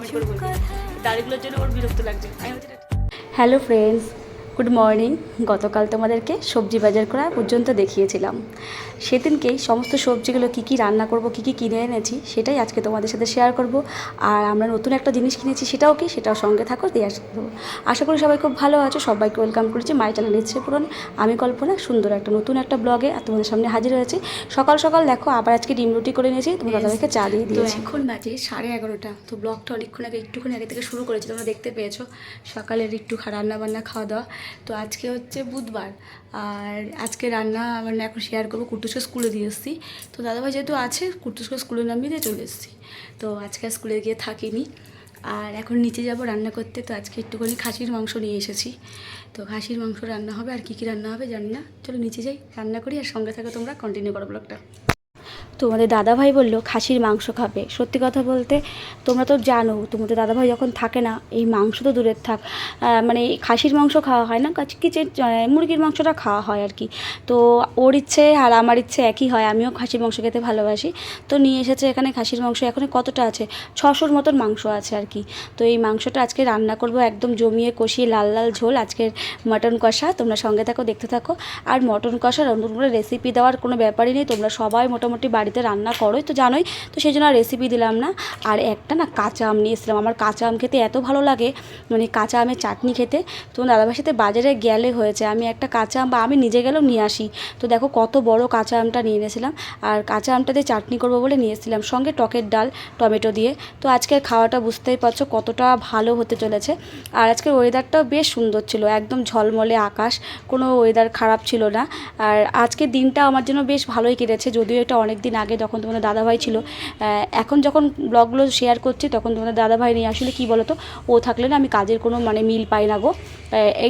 Comment করে বলবে দাড়িগুলোর জন্য ওর বিরক্ত লাগছে। হ্যালো ফ্রেন্ডস গুড মর্নিং গতকাল তোমাদেরকে সবজি বাজার করা পর্যন্ত দেখিয়েছিলাম। সেদিনকেই সমস্ত সবজিগুলো কী কী রান্না করব কী কী কিনে এনেছি সেটাই আজকে তোমাদের সাথে শেয়ার করব। আর আমরা নতুন একটা জিনিস কিনেছি সেটাও কি? সেটাও সঙ্গে থাকো দিয়ে আসতে দেবো আশা করি সবাই খুব ভালো আছো সবাইকে ওয়েলকাম করেছি। মাই চ্যানেল ইচ্ছে পূরণ আমি কল্পনা সুন্দর একটা নতুন একটা ব্লগে আর তোমাদের সামনে হাজির হয়েছি। সকাল সকাল দেখো আবার আজকে ডিম রুটি করে নিয়েছি তোমার দাদাভাইকে চা দিয়ে দিয়েছি। এখন বাজে সাড়ে এগারোটা তো ব্লগটা অনেকক্ষণ আগে একটুখানি আগে থেকে শুরু করেছি তোমরা দেখতে পেয়েছ। সকালের একটু রান্না বান্না খাওয়া দাওয়া তো আজকে হচ্ছে বুধবার। আর আজকে রান্না মানে এখন শেয়ার করব কুটুসকে স্কুলে দিয়ে এসেছি। তো দাদাভাই যেহেতু আছে, কুটুসকে স্কুলে নামিয়ে দিয়ে চলে এসেছি। তো আজকে স্কুলে গিয়ে থাকিনি। আর এখন নিচে যাব রান্না করতে। তো আজকে একটুখানি খাসির মাংস নিয়ে এসেছি। তো খাসির মাংস রান্না হবে, আর কী কী রান্না হবে জানি না। চলো নিচে যাই, রান্না করি, আর সঙ্গে থাকো তোমরা কন্টিনিউ করো ব্লগটা তোমাদের দাদাভাই বলল, খাসির মাংস খাবে। সত্যি কথা বলতে, তোমরা তো জানো, তোমাদের দাদাভাই যখন থাকে না, এই মাংস তো দূরের থাক। মানে খাসির মাংস খাওয়া হয় না কিছু মুরগির মাংসটা খাওয়া হয় আর কি। তো ওর ইচ্ছে আর আমার ইচ্ছে একই হয়, আমিও খাসির মাংস খেতে ভালোবাসি। তো নিয়ে এসেছে এখানে খাসির মাংস, এখানে কতটা আছে? ছশোর মতন মাংস আছে আর কি। তো এই মাংসটা আজকে রান্না করব একদম জমিয়ে কষিয়ে লাল লাল ঝোল, আজকের মটন কষা। তোমরা সঙ্গে থাকো, দেখতে থাকো। আর মটন কষার অন্য রেসিপি দেওয়ার কোনো ব্যাপারই নেই, তোমরা সবাই মোটামুটি বাড়িতে রান্না করোই, তো জানোই, তো সেই জন্য রেসিপি দিলাম না। আর একটা না কাঁচা আম নিয়ে এসেছিলাম। আমার কাঁচা আম খেতে এত ভালো লাগে মানে কাঁচা আমের চাটনি খেতে। তো দাদাভাইয়ের সাথে বাজারে গেলে হয়েছে। আমি একটা কাঁচা আম বা আমি নিজে গেলেও নিয়ে আসি। তো দেখো কত বড় কাঁচা আমটা নিয়ে এনেছিলাম। আর কাঁচা আমটা দিয়ে চাটনি করব বলে নিয়ে এসেছিলাম। সঙ্গে টকের ডাল, টমেটো দিয়ে। তো আজকের খাওয়াটা বুঝতেই পারছ কতটা ভালো হতে চলেছে। আর আজকের ওয়েদারটাও বেশ সুন্দর ছিল। একদম ঝলমলে আকাশ। কোনো ওয়েদার খারাপ ছিল না। আর আজকের দিনটা আমার জন্য বেশ ভালোই কেটেছে। যদিও এটা অনেক দিন আগে যখন তোমাদের দাদাভাই ছিল এখন যখন ব্লগগুলো শেয়ার করছি তখন তোমাদের দাদাভাই নেই আসলে কি বলো তো ও থাকলে না আমি কাজের কোনো মানে মিল পাই না গো।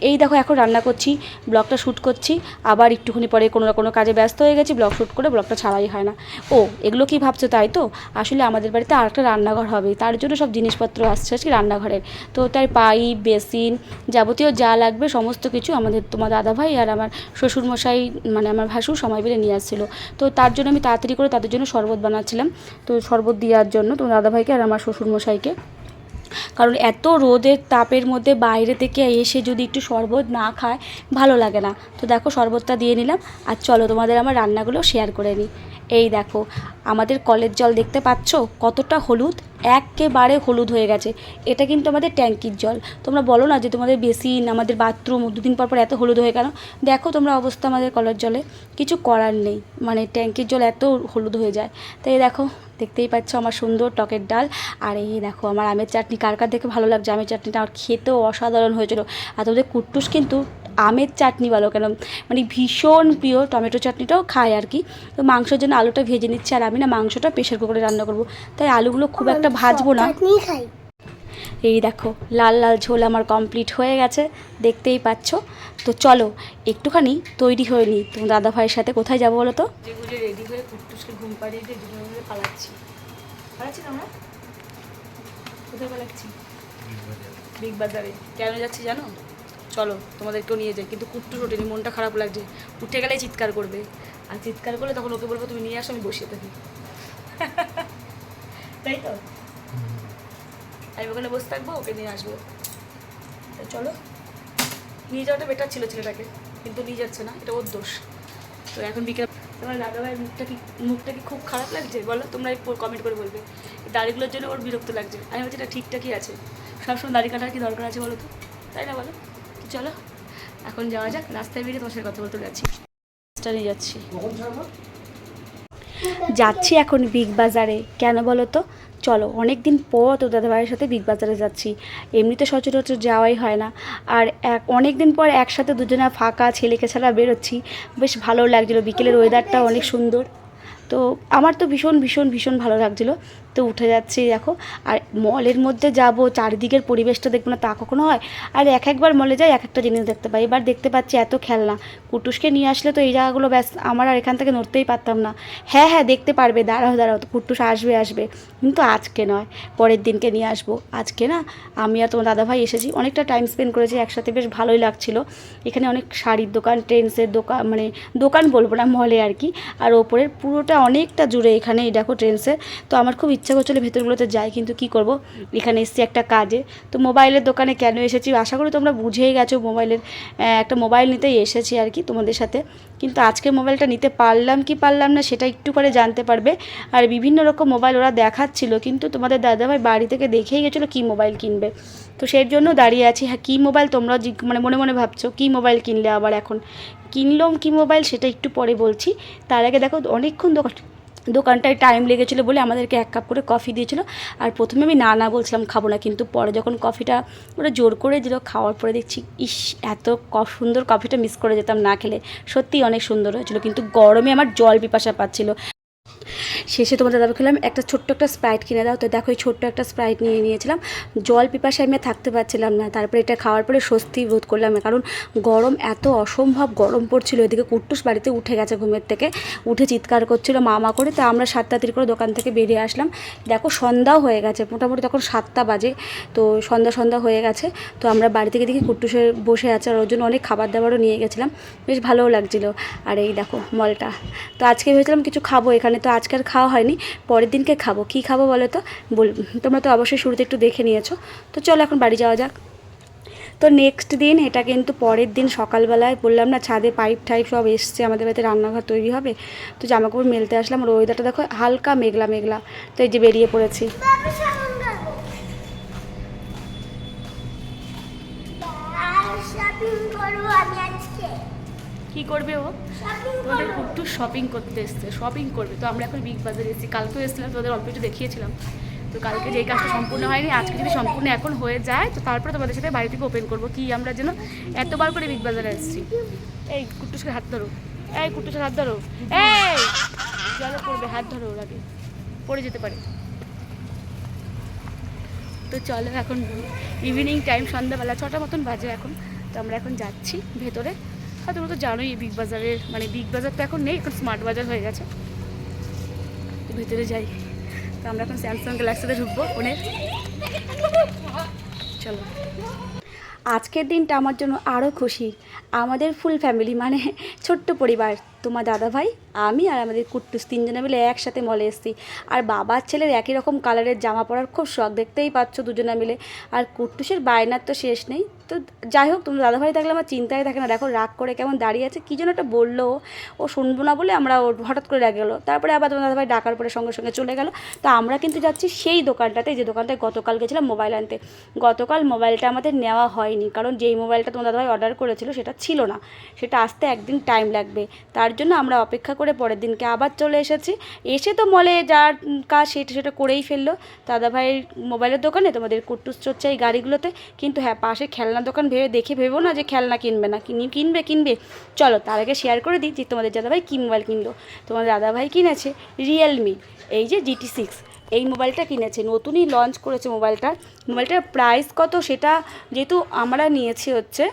এই- দেখো এখন রান্না করছি, ব্লগটা শ্যুট করছি, আবার একটুখানি পরে কোনো না কোনো কাজে ব্যস্ত হয়ে গেছি, ব্লগ শ্যুট করে ব্লগটা ছাড়াই হয় না। ও, এগুলো কি ভাবছ তাই তো? আসলে আমাদের বাড়িতে আর একটা রান্নাঘর হবে, তার জন্য সব জিনিসপত্র আসছে আজকে রান্নাঘরের। তো তাই পাইপ, বেসিন যাবতীয় যা লাগবে সমস্ত কিছু আমাদের তোমার দাদাভাই আর আমার শ্বশুরমশাই মানে আমার ভাসু সময় পেলে নিয়ে আসছিল। তো তার জন্য আমি তাড়াতাড়ি করে তাদের জন্য শরবত বানাচ্ছিলাম। তো শরবত দেওয়ার জন্য তো দাদাভাইকে আর আমার শ্বশুরমশাইকে। কারণ এত রোদের তাপের মধ্যে বাইরে থেকে এসে যদি একটু শরবত না খায়, ভালো লাগে না। তো দেখো শরবতটা দিয়ে নিলাম। আর চলো তোমাদের আমার রান্নাগুলো শেয়ার করে নিই। এই দেখো, আমাদের কলের জল দেখতে পাচ্ছ? কতটা হলুদ, একেবারে হলুদ হয়ে গেছে। এটা কিন্তু আমাদের ট্যাঙ্কির জল। তোমরা বলো না যে তোমাদের বেসিন, আমাদের বাথরুম, দুদিন পর পর এত হলুদ হয়ে কেন? দেখো তোমরা অবস্থা আমাদের কলের জলে। কিছু করার নেই। মানে ট্যাঙ্কির জল এত হলুদ হয়ে যায়। তাই দেখো দেখতেই পাচ্ছ আমার সুন্দর টকের ডাল। আর এই দেখো আমার আমের চাটনি কার কার দেখে ভালো লাগছে? আমের চাটনিটা আমার খেতেও অসাধারণ হয়েছিল। আর তোমাদের কুট্টুস কিন্তু আমের চাটনি বলো কেন? মানে ভীষণ প্রিয় টমেটো চাটনিটাও খায় আর কি। তো মাংসের জন্য আলুটা ভেজে নিচ্ছে আর আমি না মাংসটা প্রেশার কুকারে রান্না করব। তাই আলুগুলো খুব একটা ভাজবো না। খাই। এই দেখো, লাল লাল ঝোল আমার কমপ্লিট হয়ে গেছে, দেখতেই পাচ্ছ। তো চলো, একটুখানি তৈরি হয়ে নিই। তোমার দাদা ভাইয়ের সাথে কোথায় যাব বলো তো? রেডি কুট্টুসকে ঘুম পাড়িয়ে পালাচ্ছি। আমরা? কোথায় পালাচ্ছি? বিগ বাজারে কেন যাচ্ছি জানো? চলো নিয়ে কিন্তু ওঠেনি মনটা খারাপ লাগছে। গেলেই চিৎকার করবে। আর চিৎকার করলে তখন ওকে বলব, তুমি নিয়ে আসো, আমি বসিয়ে থাকি তাই তো? আমি ওখানে বসে থাকব ওকে নিয়ে আসব। তো চলো। নিয়ে যাওয়াটা বেটার ছিল ছেলেটাকে কিন্তু নিয়ে যাচ্ছে না এটা ওর দোষ। তো এখন বিকেল তোমার দাদাভাইয়ের মুখটা কি মুখটা কি খুব খারাপ লাগছে? বলো তোমরা কমেন্ট করে বলবে। দাড়িগুলোর জন্য ওর বিরক্ত লাগছে। আমি বলছি এটা ঠিকঠাকই আছে। সবসময় দাড়ি কাটার কি দরকার আছে বলো তো? তাই না বলো? চলো এখন যাওয়া যাক। রাস্তায় বেরিয়ে তোমার সাথে কথা বলতে যাচ্ছি। রাস্তা নিয়ে যাচ্ছি। যাচ্ছি এখন বিগ বাজারে। কেন বলো তো? চলো অনেক দিন পর তো দাদাভাইয়ের সাথে বিগ বাজারে যাচ্ছি। এমনিতে সচরাচর যাওয়াই হয় না। আর এক অনেক দিন পর একসাথে দুজনে ফাঁকা ছেলেকে ছাড়া বেরোচ্ছি। বেশ ভালো লাগছিল। বিকেলের ওয়েদারটা অনেক সুন্দর। তো আমার তো ভীষণ ভীষণ ভীষণ ভালো লাগছিল। তো উঠে যাচ্ছি, দেখো। আর মলের মধ্যে যাব, চারিদিকের পরিবেশটা দেখব না, তা কখনো হয়? আর এক একবার মলে যাই, এক একটা জিনিস দেখতে পাই। এবার দেখতে পাচ্ছি এত খেলনা। কুটুসকে নিয়ে আসলে তো এই জায়গাগুলো ব্যাস, আমার আর এখান থেকে নড়তেই পারতাম না। হ্যাঁ হ্যাঁ দেখতে পারবে, দাঁড়াও দাঁড়াও কুটুস আসবে আসবে। কিন্তু আজকে নয়, পরের দিনকে নিয়ে আসব। আজকে না, আমি আর তোমার দাদাভাই এসেছি, অনেকটা টাইম স্পেন্ড করেছি, একসাথে বেশ ভালোই লাগছিল। এখানে অনেক শাড়ির দোকান ট্রেন্ডসের দোকান মানে দোকান বলব না মলে আর কি। আর ওপরের পুরোটা অনেকটা জুড়ে এখানে এই দেখো ট্রেন্ডসের তো আমার খুব ইচ্ছে করছিল ভেতরগুলোতে যাই, কিন্তু কি করব? এখানে এসেছি একটা কাজে। তো মোবাইলের দোকানে কেন এসেছি? আশা করি তোমরা বুঝেই গেছো, মোবাইলের একটা মোবাইল নিতেই এসেছি আর কি তোমাদের সাথে। কিন্তু আজকে মোবাইলটা নিতে পারলাম কি পারলাম না সেটা একটু করে জানতে পারবে। আর বিভিন্ন রকম মোবাইল ওরা দেখাচ্ছিল, কিন্তু তোমাদের দাদাভাই বাড়ি থেকে দেখেই গেছিল কী মোবাইল কিনবে। তো সেই জন্য দাঁড়িয়ে আছি। হ্যাঁ কী মোবাইল তোমরা মানে মনে মনে ভাবছ, কী মোবাইল কিনলে আবার এখন? কিনলাম কী মোবাইল সেটা একটু পরে বলছি। তার আগে দেখো, অনেকক্ষণ দোকান দোকানটায় টাইম লেগেছিল বলে আমাদেরকে এক কাপ করে কফি দিয়েছিল। আর প্রথমে আমি না না বলছিলাম খাব না, কিন্তু পরে যখন কফিটা ওরা জোর করে দিল, খাওয়ার পরে দেখছি, ইস, এত সুন্দর কফিটা মিস করে যেতাম না খেলে। সত্যিই অনেক সুন্দর হয়েছিল, কিন্তু গরমে আমার জল পিপাসা পাচ্ছিল। শেষে তোমাদের দাদা খেলাম একটা ছোট্ট একটা স্প্রাইট কিনে দাও। তো দেখো, এই ছোট্ট একটা স্প্রাইট নিয়ে নিয়েছিলাম। জল পিপাসায় আমি থাকতে পারছিলাম না। তারপরে এটা খাওয়ার পরে স্বস্তি বোধ করলাম কারণ গরম এত অসম্ভব গরম পড়ছিল। এদিকে কুট্টুস বাড়িতে উঠে গেছে ঘুমের থেকে, উঠে চিৎকার করছিল মা মা করে। তো আমরা সাতটা তির করে দোকান থেকে বেরিয়ে আসলাম। দেখো, সন্ধ্যাও হয়ে গেছে। মোটামুটি তখন সাতটা বাজে। তো সন্ধ্যা সন্ধ্যা হয়ে গেছে। তো আমরা বাড়ি থেকে দেখি কুট্টুসে বসে আছে আর ওর জন্য অনেক খাবার দাবারও নিয়ে গেছিলাম। বেশ ভালোও লাগছিল। আর এই দেখো, মলটা। তো আজকে ভেবেছিলাম কিছু খাব এখানে। তো আজকে খাওয়া হয়নি, পরের দিনকে খাব। কি খাব বলো তো? বল, তোমরা তো অবশ্যই শুরুতে একটু দেখে নিয়েছো। তো চলো এখন বাড়ি যাওয়া যাক। তো নেক্সট দিন এটা কিন্তু পরের দিন সকালবেলায় বললাম না, ছাদে পাইপ টাইপ সব এসছে, আমাদের বাড়িতে রান্নাঘর তৈরি হবে। তো জামাকাপড় মেলতে আসলাম, আর ওয়েদারটা দেখো হালকা মেঘলা মেঘলা। তো এই যে বেরিয়ে পড়েছি। কি করবে ও? তোমাদের একটু শপিং করতে এসছে শপিং করবে। তো আমরা এখন বিগ বাজারে এসেছি। কালকেও এসেছিলাম তোমাদের অল্প একটু দেখিয়েছিলাম। তো কালকে যেই কাজটা সম্পূর্ণ হয়নি আজকে যদি সম্পূর্ণ এখন হয়ে যায় তো তারপরে তোমাদের সাথে বাড়ি থেকে ওপেন করব। কি আমরা যেন এতবার করে বিগ বাজারে এসেছি। এই কুট্টুসকে হাত ধরো। এই কুট্টুসের হাত ধরো। এই! জলে পড়বে হাত ধরো ওর আগে। পড়ে যেতে পারে। তো চলো এখন ইভিনিং টাইম সন্ধ্যাবেলা ছটা মতন বাজে এখন। তো আমরা এখন যাচ্ছি ভেতরে। আর তোমরা তো জানোই বিগ বাজারের মানে বিগ বাজার তো এখন নেই, এখন স্মার্ট বাজার হয়ে গেছে। ভেতরে যাই। তো আমরা এখন স্যামসাং গ্যালাক্সিতে ঢুকবো ফোনের চলো। আজকের দিনটা আমার জন্য আরও খুশি। আমাদের ফুল ফ্যামিলি মানে ছোট্ট পরিবার। তোমার দাদা ভাই, আমি আর আমাদের কুট্টুস তিনজনে মিলে একসাথে মলে এসেছি। আর বাবার ছেলের একই রকম কালারের জামা পরার খুব শখ, দেখতেই পাচ্ছ দুজনে মিলে। আর কুট্টুসের বায়নার তো শেষ নেই। তো যাই হোক তোমার দাদাভাই থাকলে আমার চিন্তায় থাকে না। দেখো রাগ করে কেমন দাঁড়িয়ে আছে কী যেন একটা বলল ও, শুনব না বলে আমরা ওর হঠাৎ করে রাগ গেলো। তারপরে আবার তোমার দাদাভাই ডাকার পরে সঙ্গে সঙ্গে চলে গেলো। তো আমরা কিন্তু যাচ্ছি সেই দোকানটাতে যে দোকানটায় গতকাল গেছিলাম মোবাইল আনতে। গতকাল মোবাইলটা আমাদের নেওয়া হয়নি কারণ যেই মোবাইলটা তোমার দাদাভাই অর্ডার করেছিল সেটা ছিল না। সেটা আসতে একদিন টাইম লাগবে। তার জন্য আমরা অপেক্ষা করে পরের দিনকে আবার চলে এসেছি। এসে তো মলে যার কাজ সেটা সেটা করেই ফেলল। দাদাভাইয়ের মোবাইলের দোকানে তোমাদের কুট্টুস চড়ছে এই গাড়িগুলোতে। কিন্তু হ্যাঁ পাশে খেলনা দোকান ভেবে দেখে ভেবো না যে খেলনা কিনবে না। কিনি কিনবে কিনবে। চলো তার আগে শেয়ার করে দিই যে তোমাদের দাদাভাই কী মোবাইল কিনলো। তোমাদের দাদাভাই কিনেছে রিয়েলমি এই যে জিটি সিক্স এই মোবাইলটা কিনেছে নতুনই লঞ্চ করেছে মোবাইলটা মোবাইলটার প্রাইস কত সেটা যেহেতু আমরা নিয়েছি হচ্ছে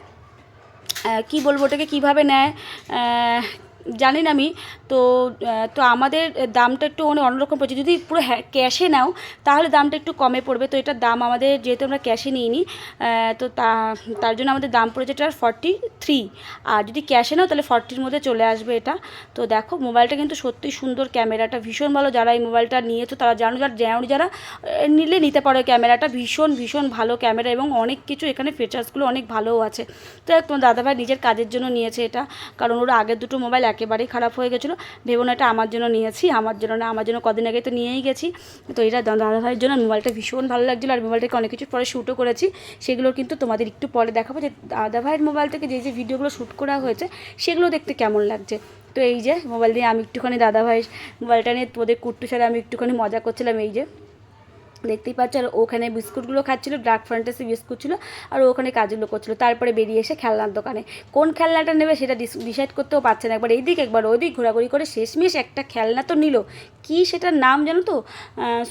কি বলব ওটাকে কীভাবে নেয় আহ, জানি না আমি তো তো আমাদের দামটা একটু মানে অন্যরকম পড়ছে। যদি পুরো ক্যাশে নাও, তাহলে দামটা একটু কমে পড়বে। তো এটার দাম আমাদের, যেহেতু আমরা ক্যাশে নিইনি তো তার জন্য আমাদের দাম পড়েছে এটার ফর্টি থ্রি আর যদি ক্যাশে নাও, তাহলে ফর্টির মধ্যে চলে আসবে এটা। তো দেখো, মোবাইলটা কিন্তু সত্যিই সুন্দর ক্যামেরাটা, ভীষণ ভালো যারা এই মোবাইলটা নিয়েছো, তারা জানো, যারা জানো, যারা নিলে নিতে পারো ক্যামেরাটা। ভীষণ ভীষণ ভালো ক্যামেরা এবং অনেক কিছু এখানে ফিচার্সগুলো অনেক ভালোও আছে। তো তোমার দাদাভাই নিজের কাজের জন্য নিয়েছে এটা। কারণ ওর আগের দুটো মোবাইল একেবারেই খারাপ হয়ে গেছিল। ভেবো না, এটা আমার জন্য নিয়েছি, আমার জন্য না, আমার জন্য কদিন আগে তো নিয়েই গেছি। তো এটা দাদাভাইয়ের জন্য মোবাইলটা ভীষণ ভালো লাগছিল, আর মোবাইলটাকে অনেক কিছু পরে শ্যুটও করেছি। সেগুলো কিন্তু তোমাদের একটু পরে দেখাবো, যে দাদাভাইয়ের মোবাইল থেকে যে যে ভিডিওগুলো শ্যুট করা হয়েছে, সেগুলো দেখতে কেমন লাগছে? তো এই যে, মোবাইল দিয়ে আমি একটুখানি দাদাভাই মোবাইলটা নিয়ে তোদের কুট্টু সাথে আমি একটুখানি মজা করছিলাম, এই যে। দেখতেই পাচ্ছ, আর ওখানে বিস্কুটগুলো খাচ্ছিলো ডার্ক ফ্যান্টাসি বিস্কুট ছিল, আর ওখানে কাজগুলো করছিল। তারপরে বেরিয়ে এসে খেলনার দোকানে। কোন খেলনাটা নেবে সেটা ডিসাইড করতেও পারছে না। একবার এইদিক, একবার ওদিক, ঘোরাঘুরি করে শেষমেশ একটা খেলনা তো নিল। কি সেটার নাম জানো তো?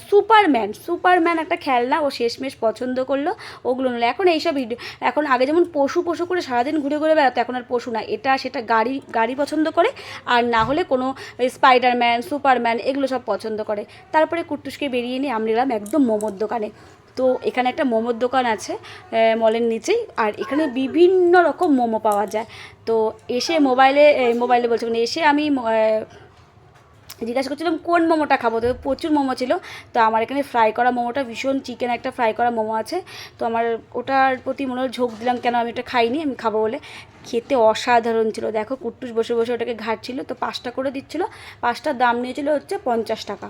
সুপারম্যান সুপারম্যান একটা খেলনা ও শেষমেশ পছন্দ করল, ওগুলো নিল। এখন এইসব ভিডিও এখন আগে যেমন পশু পশু করে সারাদিন ঘুরে ঘুরে বেড়াতো, এখন আর পশু না। এটা সেটা গাড়ি গাড়ি পছন্দ করে, আর না হলে কোনো স্পাইডারম্যান সুপারম্যান এগুলো সব পছন্দ করে। তারপরে কুট্টুসকে বেরিয়ে নিয়ে আমরা একদম মোমোর দোকানে। তো এখানে একটা মোমোর দোকান আছে মলের নিচেই, আর এখানে বিভিন্ন রকম মোমো পাওয়া যায়। তো এসে মোবাইলে মোবাইলে বলছি মানে এসে আমি জিজ্ঞাসা করছিলাম, কোন মোমোটা খাব? তো প্রচুর মোমো ছিল। তো আমার এখানে ফ্রাই করা মোমোটা, ভীষণ চিকেন একটা ফ্রাই করা মোমো আছে। তো আমার ওটার প্রতি মনে হয় ঝোঁক দিলাম, কেন আমি এটা খাইনি, আমি খাব বলে। খেতে অসাধারণ ছিল। দেখো কুট্টুস বসে বসে ওটাকে ঘাটছিল। তো পাঁচটা করে দিচ্ছিল। পাঁচটার দাম নিয়েছিল হচ্ছে পঞ্চাশ টাকা।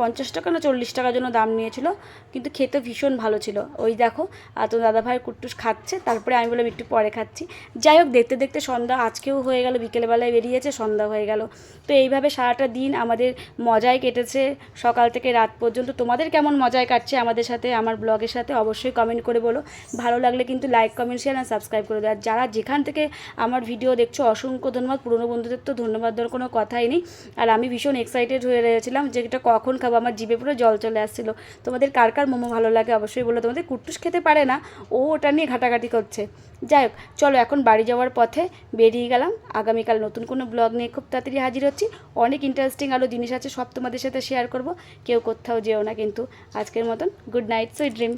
পঞ্চাশ টাকা না চল্লিশ টাকার জন্য দাম নিয়েছিল, কিন্তু খেতে ভীষণ ভালো ছিল। ওই দেখো, আর তো দাদাভাই কুট্টুস খাচ্ছে, তারপরে আমি বললাম একটু পরে খাচ্ছি। যাই হোক, দেখতে দেখতে সন্ধ্যা, আজকেও হয়ে গেল, বিকেলবেলায় বেরিয়েছে, সন্ধ্যা হয়ে গেল। তো এইভাবে সারাটা দিন আমাদের মজায় কেটেছে সকাল থেকে রাত পর্যন্ত। তোমাদের কেমন মজায় কাটছে আমাদের সাথে, আমার ব্লগের সাথে অবশ্যই কমেন্ট করে বলো। ভালো লাগলে কিন্তু লাইক কমেন্ট শেয়ার আর সাবস্ক্রাইব করে দেয় আর যারা যেখান থেকে আমার ভিডিও দেখছ, অসংখ্য ধন্যবাদ। পুরনো বন্ধুদের তো ধন্যবাদ দেওয়ার কোনো কথাই নেই। আর আমি ভীষণ এক্সাইটেড হয়ে রয়েছিলাম যে এটা কখন খাব? আমার জিভে পুরো জল চলে আসছিল। তোমাদের কার কার মোমো ভালো লাগে? অবশ্যই বলো। তোমাদের কুট্টুস খেতে পারে না। ও ওটা নিয়ে ঘাটাঘাটি করছে। যাই হোক, চলো এখন বাড়ি যাওয়ার পথে বেরিয়ে গেলাম। আগামীকাল নতুন কোনো ব্লগ নিয়ে খুব তাড়াতাড়ি হাজির হচ্ছি। অনেক ইন্টারেস্টিং আরও জিনিস আছে, সব তোমাদের সাথে শেয়ার করব। কেউ কোথাও যেও না কিন্তু। আজকের মতন গুড নাইট সুইট ড্রিম